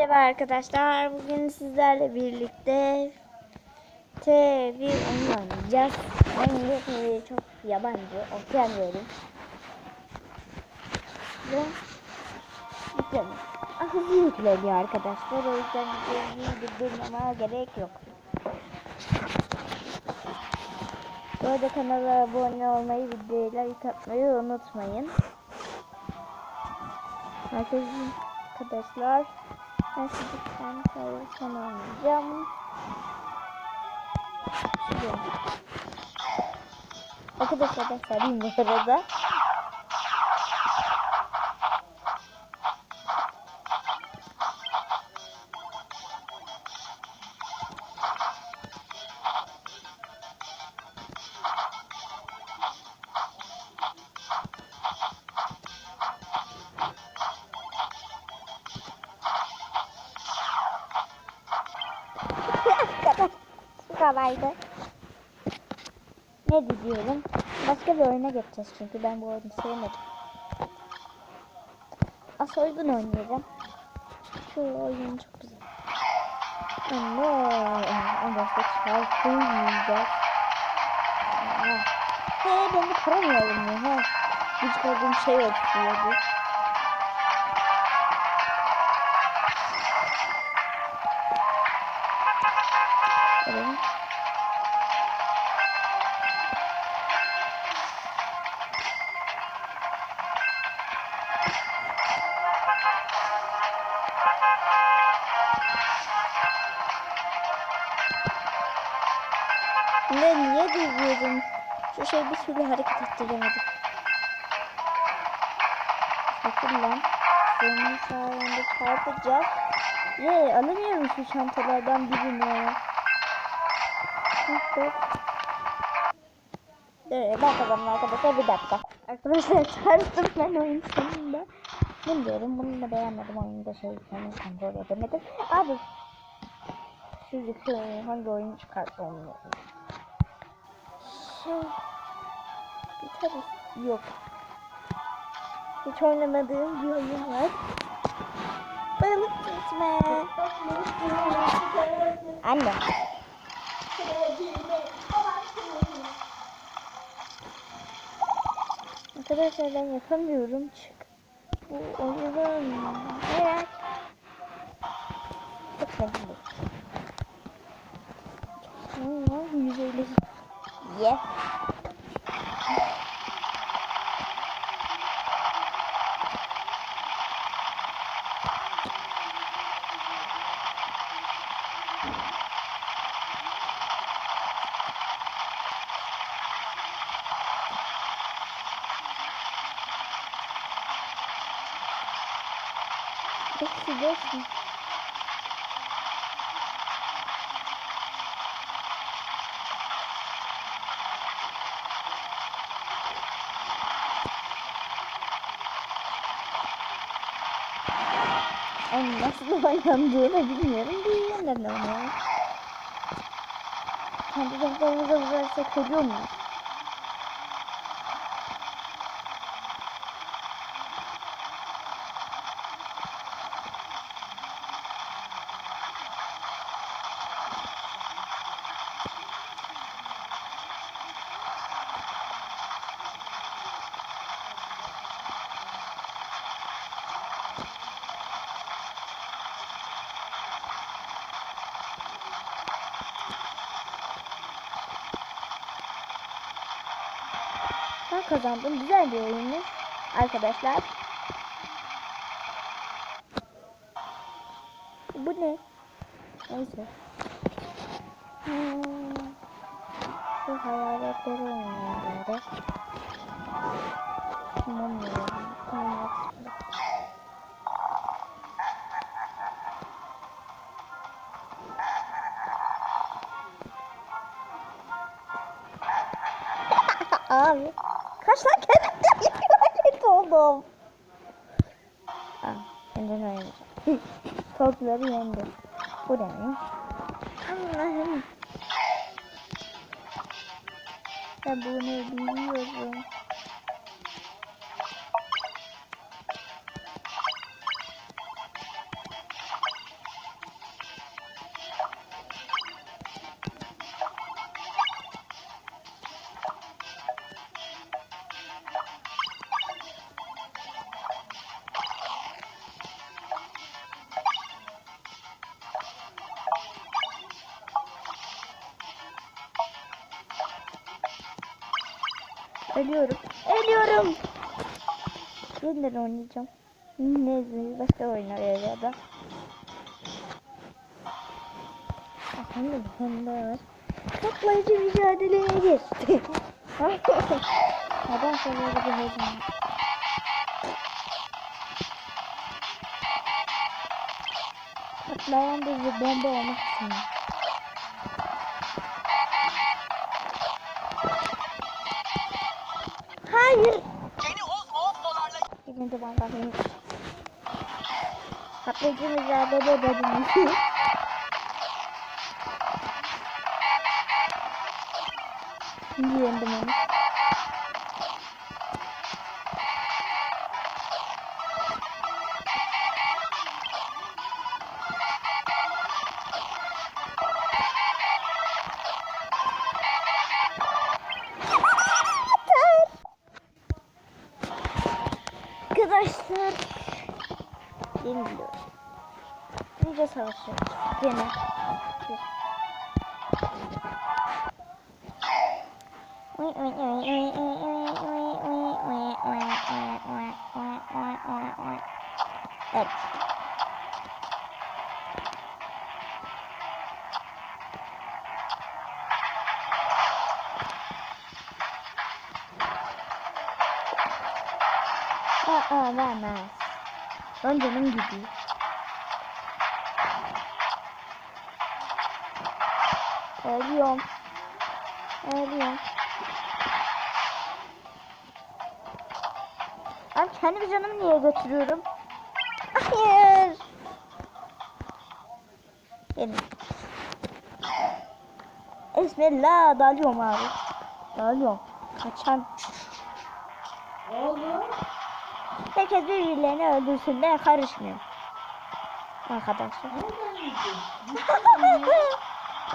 Merhaba arkadaşlar. Bugün sizlerle birlikte T1 oyun oynayacağız. Ben İngilizceyi çok yabancı okuyamıyorum. Ve yükledim. Hızlı yükleniyor arkadaşlar. O yüzden videoyu durdurmama gerek yok. Bu arada kanala abone olmayı, videoya like atmayı unutmayın. Arkadaşlar. Ben sizi kendi sayısını oynayacağım. Arkadaşlar ben sarayım bu arada. Bu kadardı. Ne diyorum? Başka bir oyuna geçeceğiz çünkü ben bu oyunu sevmedim. As oyun oynayacağım. Şu oyun çok güzel. Ama en başta şarkı yiyeceğiz. He ben de kıramıyorum ya. He. Hiç gördüğüm şey oldu. Evet. Ne duyuyorum? Şu şey bir türlü hareket ettiremedim. Bakın lan. Senin sayende çarpacağız. Ye alamıyorum şu çantalardan birini. Dur. Dur kazandım arkadaşlar bir dakika. Arkadaşlar çarptım ben oyun sonunda. Bunu diyorum bunu da beğenmedim oyunda şey yani kontrol edemedim. Abi şu hangi oyun çıkarttı onu. Şey tabii yok. Hiç oynamadığım bir oyun var. Balık tutma. Anne. Arkadaşlar ben yapamıyorum çık. Bu oyunun merak. Çok sevdim. Çok yüzeyle. Ye. Geçti geçti. Ay nasıl oynandığını bilmiyorum. Bir yandan oynuyorum. Kendi renklerimize vurarsak ölüyor muyuz? Ben kazandım. Güzel bir oyunmuş. Arkadaşlar. Bu ne? Neyse. Hmm. Şu hayaletleri oynayalım. Tamam ya. Tamam. Abi. Lan kendimden lanet oldum. Aa, kendini oynayacağım. Korkuları yendi. Bu ne? Allah'ım. Ben bunu biliyorum. Ölüyorum. Ölüyorum. Yeniden oynayacağım. Neyse başka oyun ya da. Efendim bunda Toplayıcı mücadeleye geçti. Neden böyle bir heyecan? Patlayan bir bomba olmak için. Patlayıcı mücadele edelim. Şimdi yendim onu. Yeniliyor. Nice savaşı. Gene. Evet. Aa vermez. Lan canım gidiyor. Ölüyorum. Ölüyorum. Ben kendi canımı niye götürüyorum? Hayır. Benim. Bismillah dalıyorum abi. Dalıyorum. Kaçan. Herkes birbirlerini öldürsün ben karışmıyorum. Arkadaşlar.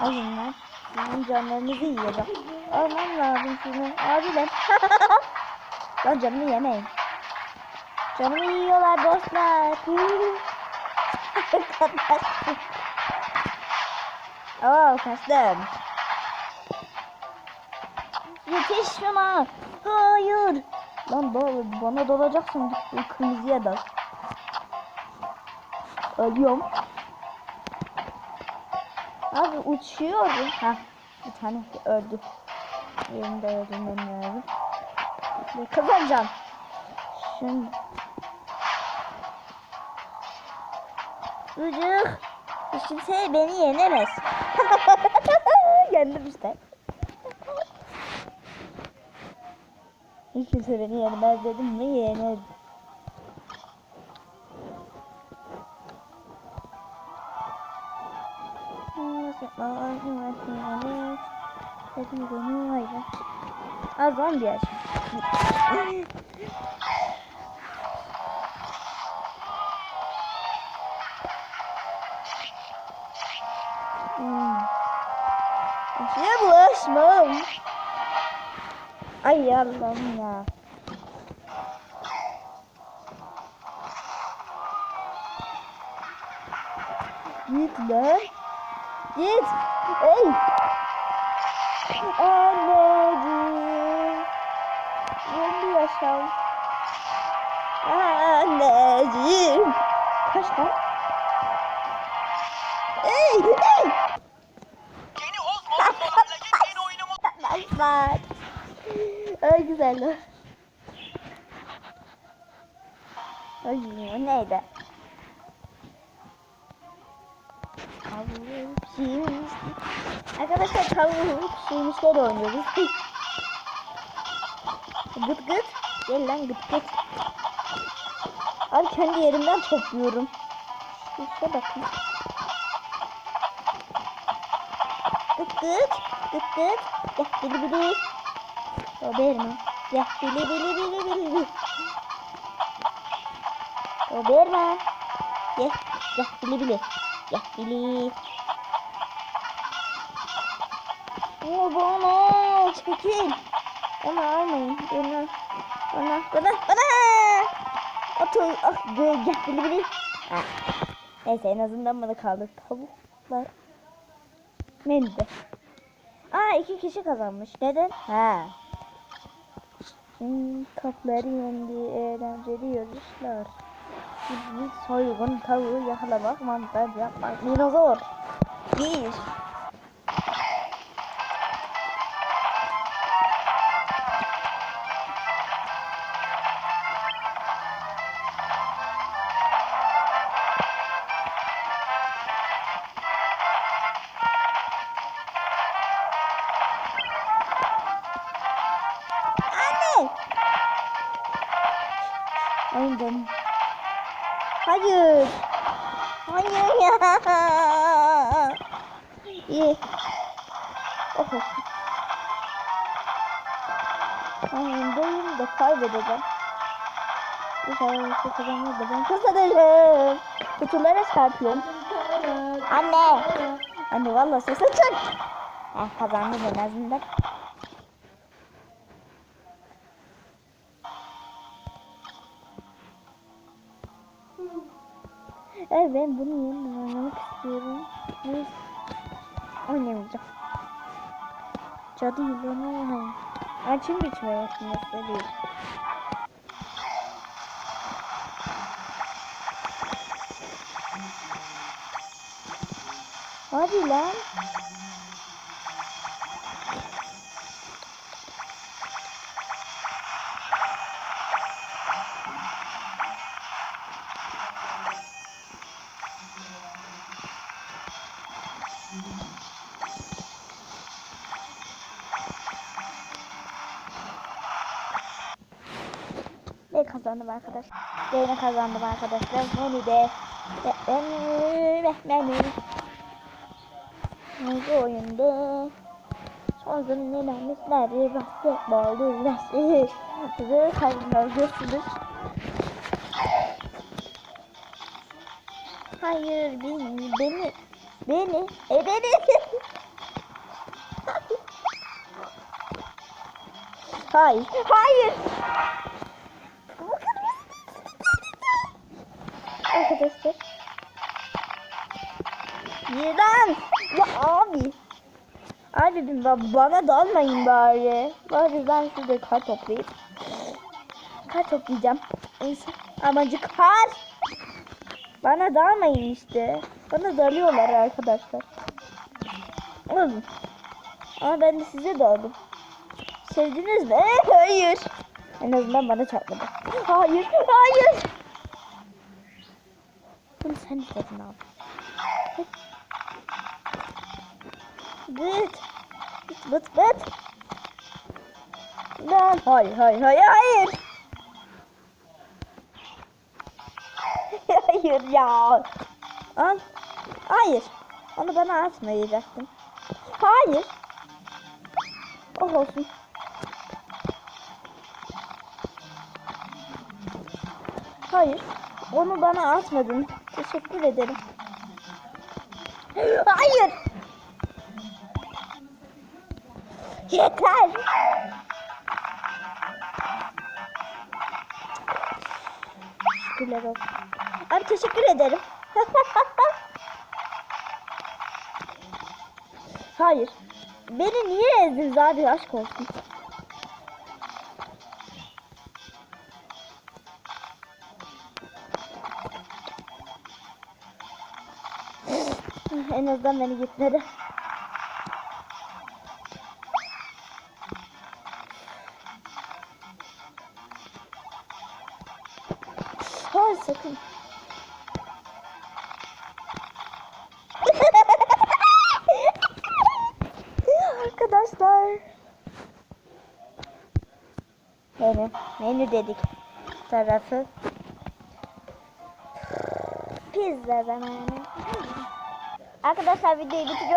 Alın lan. Sizin canlarınızı yiyeceğim. Almam lazım şunu. Abiler. lan canımı yemeyin. Canımı yiyorlar dostlar. Kaçtım. Oo kaçtım. Yetiş şuna. Hayır. Lan dol, bana dolacaksın. Git kırmızıya dal. Ölüyorum. Abi uçuyorum. Ha, bir tane öldü. Yerinde öldürmem lazım. Ve kazanacağım. Şimdi. Ucuk. Hiç kimse beni yenemez. Yendim işte. Hiç kimse beni yenemez dedim mi yener. Az zombi yer. Hmm. Aşıya bulaşmam. Ay Allah'ım ya. Git lan. Git. Ey. Anneciğim. Zombi yaşam. Anneciğim. Kaç lan. Ey. Ey. Yeni Ay güzel. Ay o neydi? Tavuk pişirmiş. Arkadaşlar tavuk pişirmişler oynuyoruz. gıt gıt. Gel lan gıt gıt. Abi kendi yerimden topluyorum. İşte bakın. Gıt gıt. Gıt gıt. Gel bili bili. O verme. Gel bili bili bili bili bili. O verme. Gel. Gel bili bili. Gel bili. O bana çekil. Onu almayın. Bana. Bana. Bana. Bana. Atıl. Ah. Gel gel bili bili. Ha. Neyse en azından bana kaldı. Tavuklar. Menüde. Aa iki kişi kazanmış. Neden? Ha. Hmm, kapları yendi eğlenceli yarışlar. Bir soygun tavuğu yakalamak, montaj yapmak. Dinozor. Bir. Oyundayım da kaybedeceğim. Bu sefer şu kazanmayı da ben kazanırım. Kutulara çarpıyorum. Anne. Anne valla sesi çık. Ah kazandım en azından. Evet ben bunu yeniden oynamak istiyorum. Biz oynamayacağım. Cadı yılanı oynayayım. Açın biçme yapması değil. Hadi lan. Kazandım arkadaşlar. Yine kazandım arkadaşlar. Beni de. Beni. Beni. Bu oyunda. Son günlerimizleri basketbol düzmesi. Sizi kaybediyorsunuz. Hayır beni, beni, beni, e beni. Hayır, hayır. Arkadaşlar. Yılan. Ya abi. Abi ba- bana dalmayın bari. Bari ben şurada kar toplayayım. Kar toplayacağım. Neyse. Amacı kar. Bana dalmayın işte. Bana dalıyorlar arkadaşlar. Alın. Ama ben de size daldım. Sevdiniz mi? Hayır. En azından bana çarpmadı. Hayır. Hayır. Sen istedin abi. Bıt. Bıt bıt bıt. Lan. Hayır hayır hayır hayır. hayır ya. Al. Hayır. Onu bana atmayacaktın. Hayır. Oh olsun. Hayır. Onu bana atmadın. Teşekkür ederim. Hayır. Yeter. Şükürler olsun. Abi teşekkür ederim. Hayır. Beni niye ezdiniz abi aşk olsun. En azından beni gitmedi. Hayır sakın. Arkadaşlar. Menü. Menü dedik. Tarafı. Pizza zamanı. Arkadaşlar videoyu bitiriyorum.